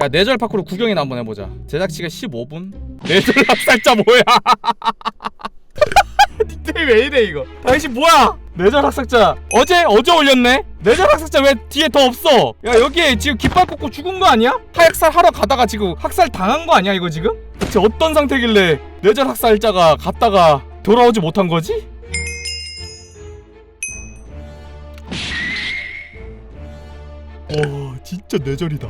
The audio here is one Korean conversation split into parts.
야 뇌절 파크로 구경이나 한번 해보자. 제작시간 15분? 뇌절 학살자 뭐야? 닉네임 왜 이래 이거? 당신 뭐야? 뇌절 학살자. 어제 어제 올렸네? 뇌절 학살자 왜 뒤에 더 없어? 야 여기에 지금 깃발 꽂고 죽은 거 아니야? 하약살 하러 가다가 지금 학살 당한 거 아니야 이거 지금? 대체 어떤 상태길래 뇌절 학살자가 갔다가 돌아오지 못한 거지? 와 진짜 뇌절이다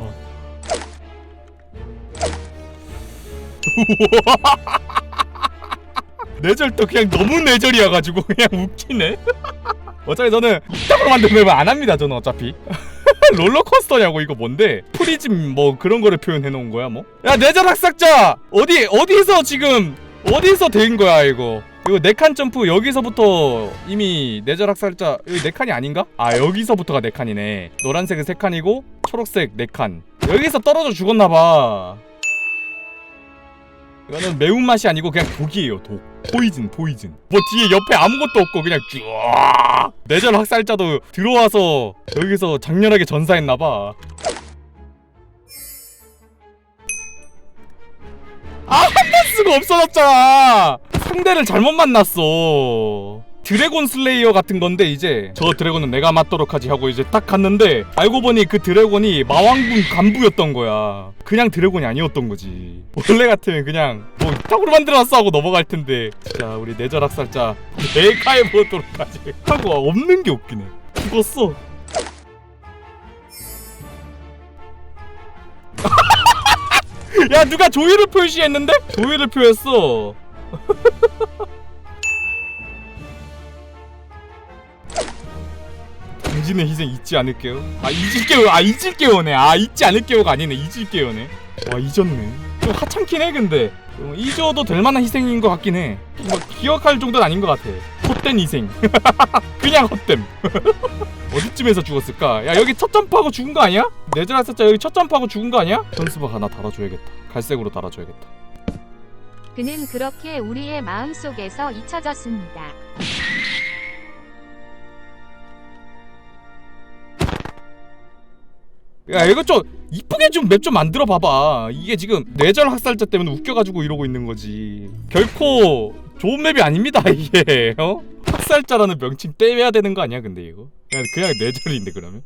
뇌절도 그냥 너무 뇌절이어가지고 그냥 웃기네. 어차피 저는 이따로 만든 맵은 안 합니다 저는 어차피. 롤러코스터냐고 이거 뭔데? 프리즘 뭐 그런 거를 표현해 놓은 거야 뭐 야 뇌절 학살자! 어디 어디서 지금 어디서 된 거야 이거? 이거 네칸 점프 여기서부터 이미 뇌절 학살자 여기 네 칸이 아닌가? 아 여기서부터가 네 칸이네. 노란색은 세 칸이고 초록색 네 칸. 여기서 떨어져 죽었나 봐 이거는 매운맛이 아니고 그냥 독이에요 독. 포이즌 포이즌. 뭐 뒤에 옆에 아무것도 없고 그냥 쭈아 뇌절 학살자도 들어와서 여기서 장렬하게 전사했나봐. 아한 수가 없어졌잖아! 상대를 잘못 만났어 드래곤 슬레이어 같은 건데 이제 저 드래곤은 내가 맞도록 하지 하고 이제 딱 갔는데 알고 보니 그 드래곤이 마왕군 간부였던 거야. 그냥 드래곤이 아니었던 거지. 원래 같으면 그냥 뭐 이따구로 만들어놨어 하고 넘어갈 텐데. 자 우리 내절 학살자 내가 해보도록 하지. 하고 없는 게 웃기네. 죽었어. 야 누가 조이를 표시했는데? 조이를 표했어 당신의 희생 잊지 않을게요. 아 잊을게요. 아 잊을게요네. 아 잊지 않을게요가 아니네. 잊을게요네. 와 잊었네. 좀 하찮긴 해 근데. 좀 잊어도 될 만한 희생인 것 같긴 해 뭐 기억할 정도는 아닌 것 같아. 헛된 희생. 그냥 헛됨. 어디쯤에서 죽었을까? 야 여기 첫 점프하고 죽은 거 아니야? 네즈라스자 여기 첫 점프하고 죽은 거 아니야? 전스박 하나 달아줘야겠다. 갈색으로 달아줘야겠다. 그는 그렇게 우리의 마음속에서 잊혀졌습니다. 야 이거 좀 이쁘게 좀 맵 좀 만들어 봐봐. 이게 지금 뇌절 학살자 때문에 웃겨가지고 이러고 있는 거지. 결코 좋은 맵이 아닙니다 이게. 어? 학살자라는 명칭 떼야 되는 거 아니야 근데 이거? 야 그냥 뇌절인데 그러면